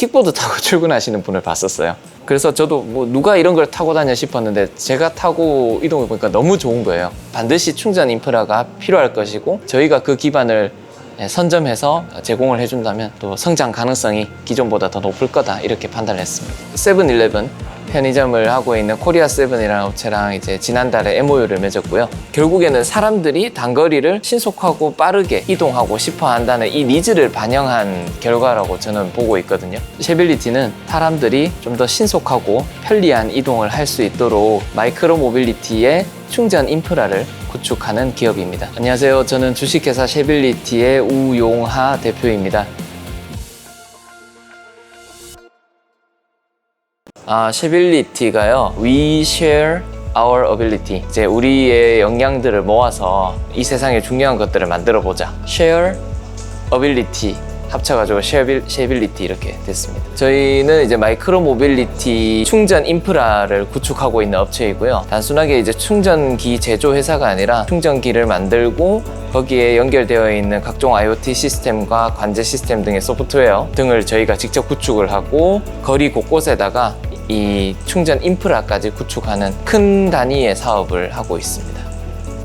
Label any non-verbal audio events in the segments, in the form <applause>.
킥보드 타고 <laughs> 출근하시는 분을 봤었어요. 그래서 저도 뭐 누가 이런 걸 타고 다녀 싶었는데 제가 타고 이동해 보니까 너무 좋은 거예요. 반드시 충전 인프라가 필요할 것이고 저희가 그 기반을 예, 선점해서 제공을 해준다면 또 성장 가능성이 기존보다 더 높을 거다 이렇게 판단을 했습니다. 세븐일레븐 편의점을 하고 있는 코리아 세븐이라는 업체랑 이제 지난달에 MOU를 맺었고요. 결국에는 사람들이 단거리를 신속하고 빠르게 이동하고 싶어 한다는 이 니즈를 반영한 결과라고 저는 보고 있거든요. 쉐빌리티는 사람들이 좀 더 신속하고 편리한 이동을 할 수 있도록 마이크로 모빌리티의 충전 인프라를 구축하는 기업입니다. 안녕하세요. 저는 주식회사 쉐빌리티의 우용하 대표입니다. 아, 쉐빌리티가요. We share our ability. 이제 우리의 역량들을 모아서 이 세상에 중요한 것들을 만들어 보자. share ability 합쳐가지고 쉐빌, 쉐빌리티 이렇게 됐습니다. 저희는 이제 마이크로 모빌리티 충전 인프라를 구축하고 있는 업체이고요. 단순하게 이제 충전기 제조 회사가 아니라 충전기를 만들고 거기에 연결되어 있는 각종 IoT 시스템과 관제 시스템 등의 소프트웨어 등을 저희가 직접 구축을 하고 거리 곳곳에다가 이 충전 인프라까지 구축하는 큰 단위의 사업을 하고 있습니다.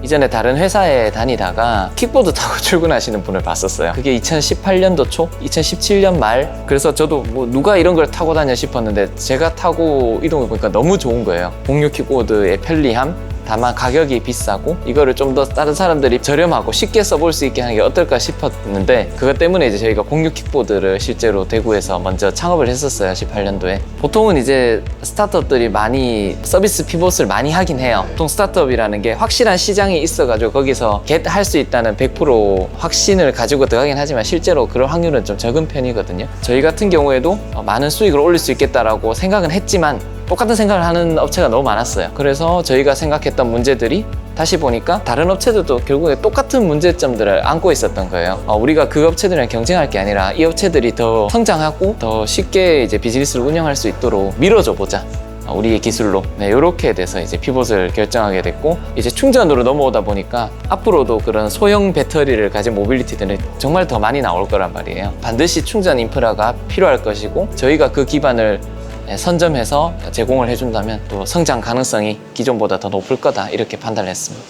이전에 다른 회사에 다니다가 킥보드 타고 <laughs> 출근하시는 분을 봤었어요. 그게 2018년도 초, 2017년 말. 그래서 저도 뭐 누가 이런 걸 타고 다녀 싶었는데 제가 타고 이동해 보니까 너무 좋은 거예요. 공유 킥보드의 편리함, 다만 가격이 비싸고 이거를 좀 더 다른 사람들이 저렴하고 쉽게 써볼 수 있게 하는 게 어떨까 싶었는데 그것 때문에 이제 저희가 공유 킥보드를 실제로 대구에서 먼저 창업을 했었어요 18년도에. 보통은 이제 스타트업들이 많이 서비스 피봇을 많이 하긴 해요. 보통 스타트업이라는 게 확실한 시장이 있어가지고 거기서 get 할수 있다는 100% 확신을 가지고 들어가긴 하지만 실제로 그럴 확률은 좀 적은 편이거든요. 저희 같은 경우에도 어, 많은 수익을 올릴 수 있겠다라고 생각은 했지만 똑같은 생각을 하는 업체가 너무 많았어요. 그래서 저희가 생각했던 문제들이 다시 보니까 다른 업체들도 결국에 똑같은 문제점들을 안고 있었던 거예요. 어, 우리가 그 업체들이랑 경쟁할 게 아니라 이 업체들이 더 성장하고 더 쉽게 이제 비즈니스를 운영할 수 있도록 밀어줘 보자. 어, 우리의 기술로 네, 이렇게 돼서 이제 피봇을 결정하게 됐고 이제 충전으로 넘어오다 보니까 앞으로도 그런 소형 배터리를 가진 모빌리티들은 정말 더 많이 나올 거란 말이에요. 반드시 충전 인프라가 필요할 것이고 저희가 그 기반을 네, 선점해서 제공을 해준다면 또 성장 가능성이 기존보다 더 높을 거다 이렇게 판단을 했습니다.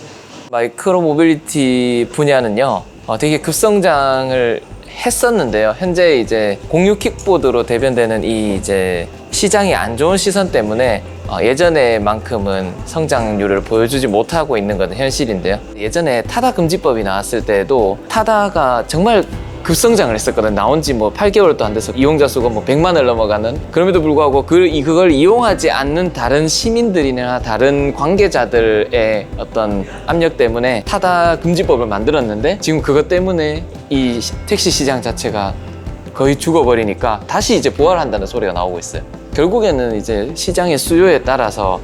마이크로 모빌리티 분야는요 어, 되게 급성장을 했었는데요. 현재 이제 공유 킥보드로 대변되는 이 이제 시장이 안 좋은 시선 때문에 어, 예전에만큼은 성장률을 보여주지 못하고 있는 것은 현실인데요. 예전에 타다 금지법이 나왔을 때도 타다가 정말 급성장을 했었거든. 나온 지 뭐 8개월도 안 돼서 이용자 수가 뭐 100만을 넘어가는. 그럼에도 불구하고 그, 이- 그걸 이용하지 않는 다른 시민들이나 다른 관계자들의 어떤 압력 때문에 타다 금지법을 만들었는데 지금 그것 때문에 이 시- 택시 시장 자체가 거의 죽어버리니까 다시 이제 부활한다는 소리가 나오고 있어요. 결국에는 이제 시장의 수요에 따라서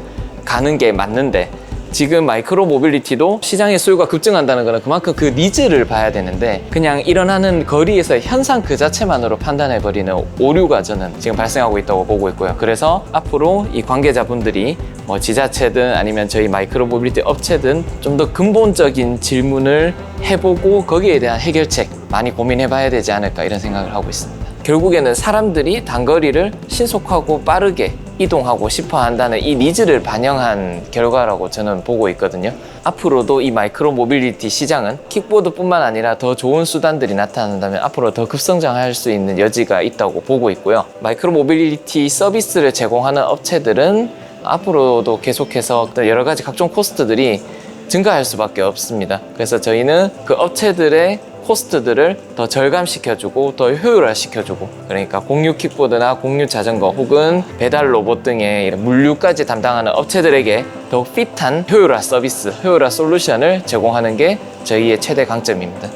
가는 게 맞는데 지금 마이크로 모빌리티도 시장의 수요가 급증한다는 거는 그만큼 그 니즈를 봐야 되는데 그냥 일어나는 거리에서 현상 그 자체만으로 판단해버리는 오류가 저는 지금 발생하고 있다고 보고 있고요. 그래서 앞으로 이 관계자분들이 뭐 지자체든 아니면 저희 마이크로 모빌리티 업체든 좀 더 근본적인 질문을 해보고 거기에 대한 해결책 많이 고민해봐야 되지 않을까 이런 생각을 하고 있습니다. 결국에는 사람들이 단거리를 신속하고 빠르게 이동하고 싶어 한다는 이 니즈를 반영한 결과라고 저는 보고 있거든요. 앞으로도 이 마이크로 모빌리티 시장은 킥보드뿐만 아니라 더 좋은 수단들이 나타난다면 앞으로 더 급성장할 수 있는 여지가 있다고 보고 있고요. 마이크로 모빌리티 서비스를 제공하는 업체들은 앞으로도 계속해서 여러 가지 각종 코스트들이 증가할 수밖에 없습니다. 그래서 저희는 그 업체들의 코스트들을 더 절감시켜주고 더 효율화시켜주고 그러니까 공유 킥보드나 공유 자전거 혹은 배달 로봇 등의 물류까지 담당하는 업체들에게 더 핏한 효율화 서비스, 효율화 솔루션을 제공하는 게 저희의 최대 강점입니다.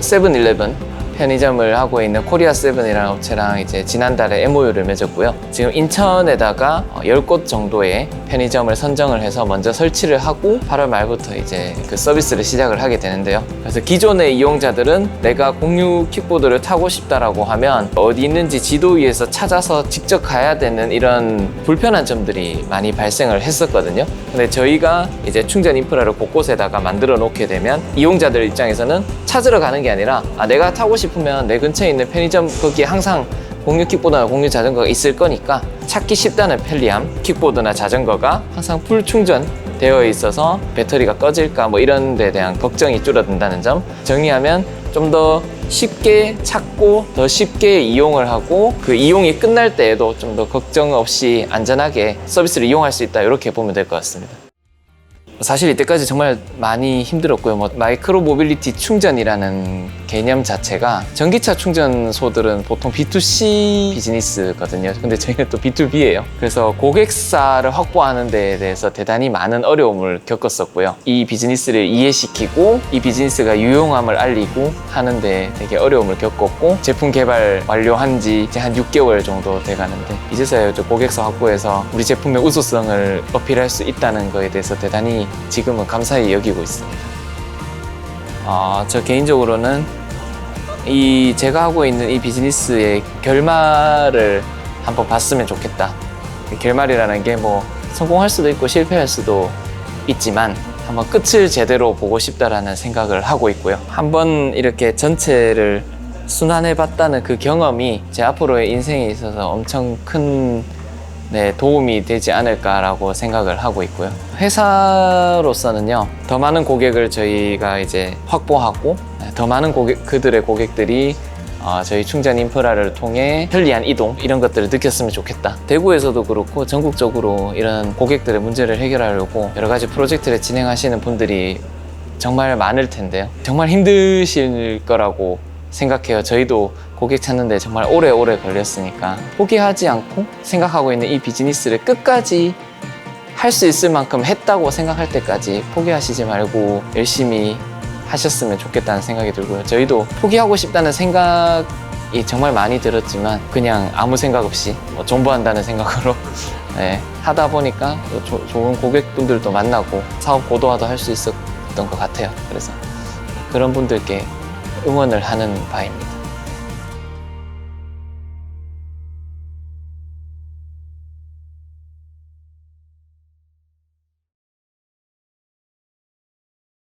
세븐일레븐 편의점을 하고 있는 코리아 세븐이라는 업체랑 이제 지난달에 MOU를 맺었고요. 지금 인천에다가 어, 10곳 정도의 편의점을 선정을 해서 먼저 설치를 하고 8월 말부터 이제 그 서비스를 시작을 하게 되는데요. 그래서 기존의 이용자들은 내가 공유 킥보드를 타고 싶다라고 하면 어디 있는지 지도 위에서 찾아서 직접 가야 되는 이런 불편한 점들이 많이 발생을 했었거든요. 근데 저희가 이제 충전 인프라를 곳곳에다가 만들어 놓게 되면 이용자들 입장에서는 찾으러 가는 게 아니라 아, 내가 타고 싶 으면 내 근처에 있는 편의점 거기에 항상 공유 킥보드나 공유 자전거가 있을 거니까 찾기 쉽다는 편리함 킥보드나 자전거가 항상 풀 충전 되어 있어서 배터리가 꺼질까 뭐 이런 데 대한 걱정이 줄어든다는 점 정리하면 좀 더 쉽게 찾고 더 쉽게 이용을 하고 그 이용이 끝날 때에도 좀 더 걱정 없이 안전하게 서비스를 이용할 수 있다 이렇게 보면 될 것 같습니다. 사실 이때까지 정말 많이 힘들었고요. 뭐 마이크로 모빌리티 충전이라는 개념 자체가 전기차 충전소들은 보통 B2C 비즈니스거든요. 근데 저희는 또 B2B예요. 그래서 고객사를 확보하는 데에 대해서 대단히 많은 어려움을 겪었었고요. 이 비즈니스를 이해시키고 이 비즈니스가 유용함을 알리고 하는데 되게 어려움을 겪었고 제품 개발 완료한 지 이제 한 6개월 정도 돼 가는데 이제서야 이제 고객사 확보해서 우리 제품의 우수성을 어필할 수 있다는 거에 대해서 대단히 지금은 감사히 여기고 있습니다. 아, 저 개인적으로는 이 제가 하고 있는 이 비즈니스의 결말을 한번 봤으면 좋겠다. 그 결말이라는 게 뭐 성공할 수도 있고 실패할 수도 있지만 한번 끝을 제대로 보고 싶다라는 생각을 하고 있고요. 한번 이렇게 전체를 순환해 봤다는 그 경험이 제 앞으로의 인생에 있어서 엄청 큰 네, 도움이 되지 않을까라고 생각을 하고 있고요. 회사로서는요, 더 많은 고객을 저희가 이제 확보하고, 네, 더 많은 고객, 그들의 고객들이 어, 저희 충전 인프라를 통해 편리한 이동 이런 것들을 느꼈으면 좋겠다. 대구에서도 그렇고 전국적으로 이런 고객들의 문제를 해결하려고 여러 가지 프로젝트를 진행하시는 분들이 정말 많을 텐데요. 정말 힘드실 거라고 생각해요. 저희도 고객 찾는데 정말 오래오래 걸렸으니까 포기하지 않고 생각하고 있는 이 비즈니스를 끝까지 할 수 있을 만큼 했다고 생각할 때까지 포기하시지 말고 열심히 하셨으면 좋겠다는 생각이 들고요. 저희도 포기하고 싶다는 생각이 정말 많이 들었지만 그냥 아무 생각 없이 뭐 존버한다는 생각으로 <laughs> 네, 하다 보니까 또 조- 좋은 고객분들도 만나고 사업 고도화도 할 수 있었던 것 같아요. 그래서 그런 분들께 응원을 하는 바입니다.